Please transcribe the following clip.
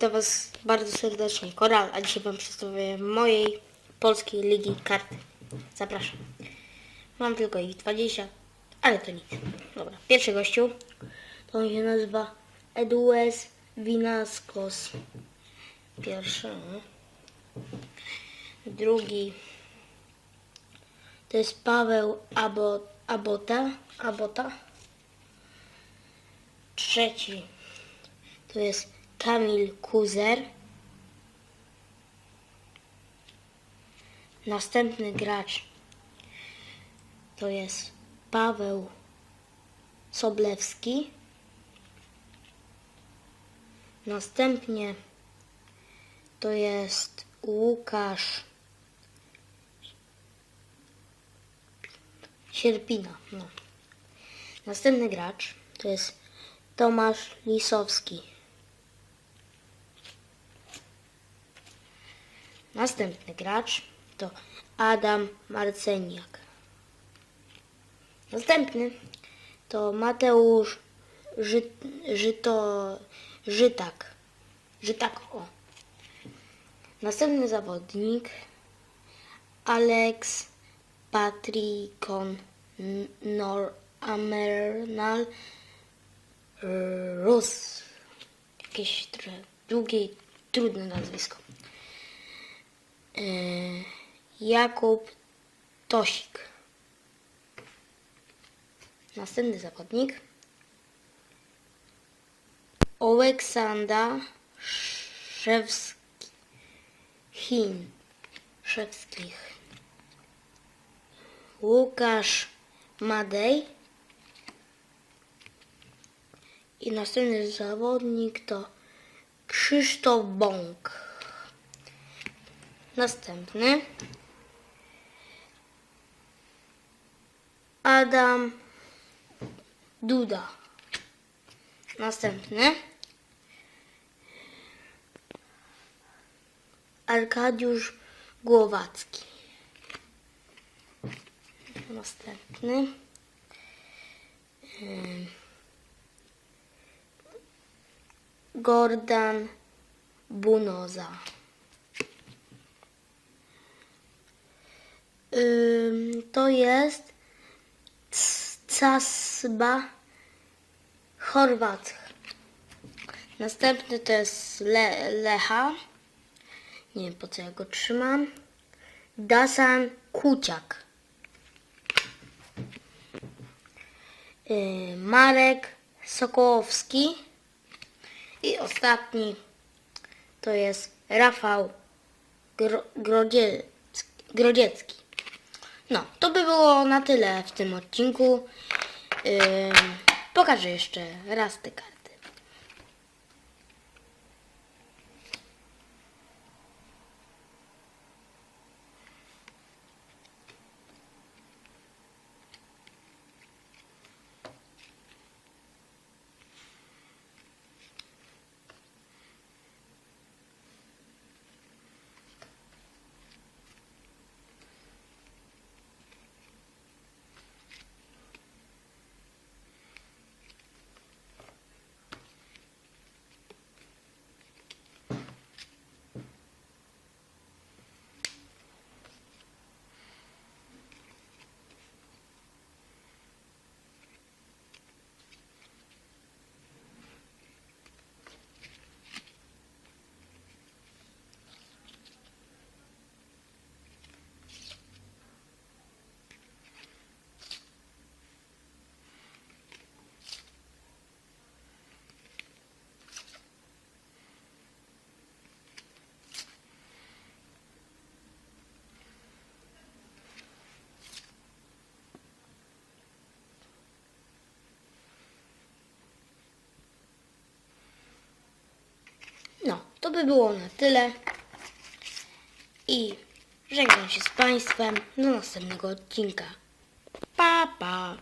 witam Was bardzo serdecznie. Koral, a dzisiaj Wam przedstawię mojej polskiej ligi karty. Zapraszam. Mam tylko ich 20, ale to nic. Dobra, pierwszy gościu to on się nazywa Edues Vinaskos. Pierwszy. Drugi to jest Paweł Abo, Abota. Abota. Trzeci to jest Kamil Kuzer. Następny gracz to jest Paweł Soblewski. Następnie to jest Łukasz Sierpina. No. Następny gracz to jest Tomasz Lisowski. Następny gracz to Adam Marceniak. Następny to Mateusz Ży, Żyto, Żytak. Żytak, o. Następny zawodnik Alex Patrikon Noramernal Rus. Jakieś trochę długie trudne nazwisko. E, Jakub Tosik. Następny zawodnik. Oleksandra Szewski. Chin. Szewskich. Łukasz Madej. I następny zawodnik to Krzysztof Bąk. Następny. Adam Duda. Następny. Arkadiusz Głowacki. Następny. Gordon Bunoza. To jest Casba Chorwat. Następny to jest Le Lecha. Nie wiem po co ja go trzymam. Dasan Kuciak. Yy, Marek Sokołowski. I ostatni to jest Rafał Gro Grodziecki. No, to by było na tyle w tym odcinku. Ym, pokażę jeszcze raz te karty. No, to by było na tyle. I żegnam się z Państwem do następnego odcinka. Pa, pa.